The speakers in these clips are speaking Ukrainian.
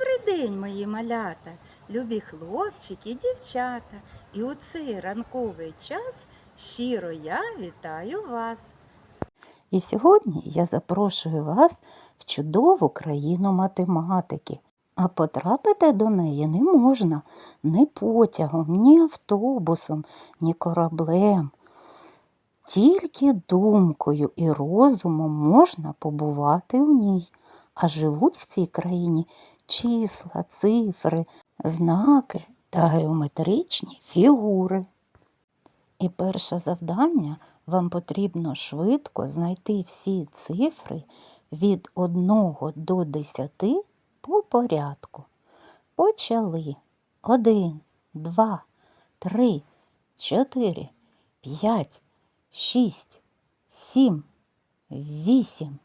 Добрий день, мої малята, любі хлопчики, дівчата. І у цей ранковий час щиро я вітаю вас. І сьогодні я запрошую вас в чудову країну математики. А потрапити до неї не можна ні потягом, ні автобусом, ні кораблем. Тільки думкою і розумом можна побувати в ній, а живуть в цій країні числа, цифри, знаки та геометричні фігури. І перше завдання вам потрібно швидко знайти всі цифри від 1 до 10 по порядку. Почали. 1, 2, 3, 4, 5, 6, 7, 8,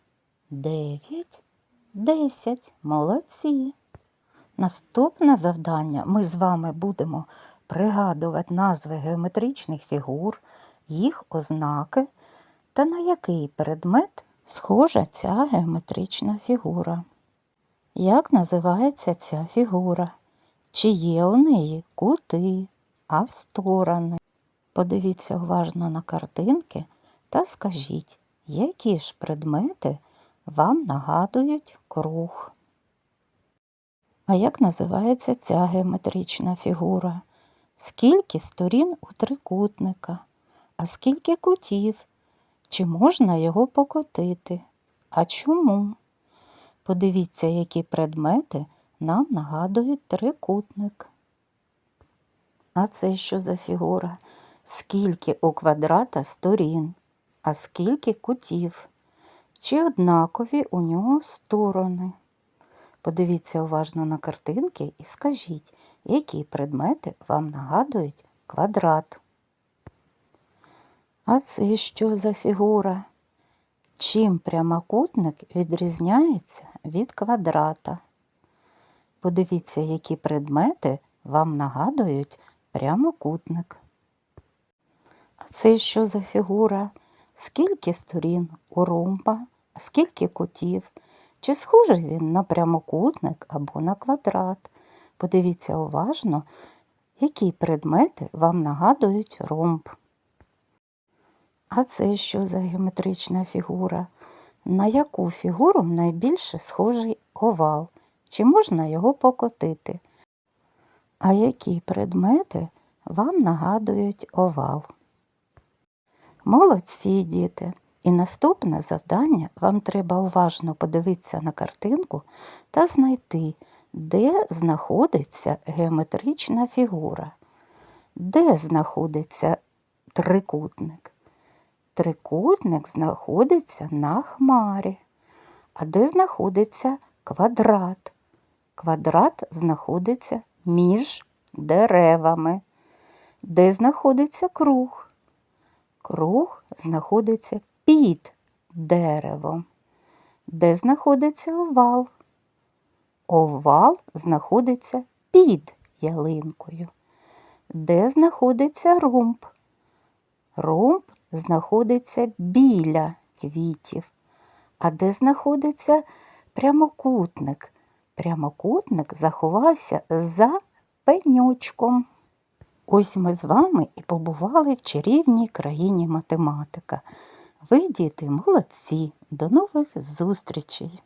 9, 10. Молодці. Наступне завдання ми з вами будемо пригадувати назви геометричних фігур, їх ознаки та на який предмет схожа ця геометрична фігура. Як називається ця фігура? Чи є у неї кути, а сторони? Подивіться уважно на картинки та скажіть, які ж предмети вам нагадують круг. А як називається ця геометрична фігура? Скільки сторін у трикутника? А скільки кутів? Чи можна його покотити? А чому? Подивіться, які предмети нам нагадують трикутник. А це що за фігура? Скільки у квадрата сторін? А скільки кутів? Чи однакові у нього сторони? Подивіться уважно на картинки і скажіть, які предмети вам нагадують квадрат. А це що за фігура? Чим прямокутник відрізняється від квадрата? Подивіться, які предмети вам нагадують прямокутник. А це що за фігура? Скільки сторін у ромба, скільки кутів? Чи схожий він на прямокутник або на квадрат? Подивіться уважно, які предмети вам нагадують ромб. А це що за геометрична фігура? На яку фігуру найбільше схожий овал? Чи можна його покотити? А які предмети вам нагадують овал? Молодці, діти! І наступне завдання вам треба уважно подивитися на картинку та знайти, де знаходиться геометрична фігура, де знаходиться трикутник. Трикутник знаходиться на хмарі. А де знаходиться квадрат? Квадрат знаходиться між деревами. Де знаходиться круг? Круг знаходиться під деревом. Де знаходиться овал? Овал знаходиться під ялинкою. Де знаходиться ромб? Ромб знаходиться біля квітів. А де знаходиться прямокутник? Прямокутник заховався за пеньочком. Ось ми з вами і побували в чарівній країні математика. Ви, діти, молодці. До нових зустрічей!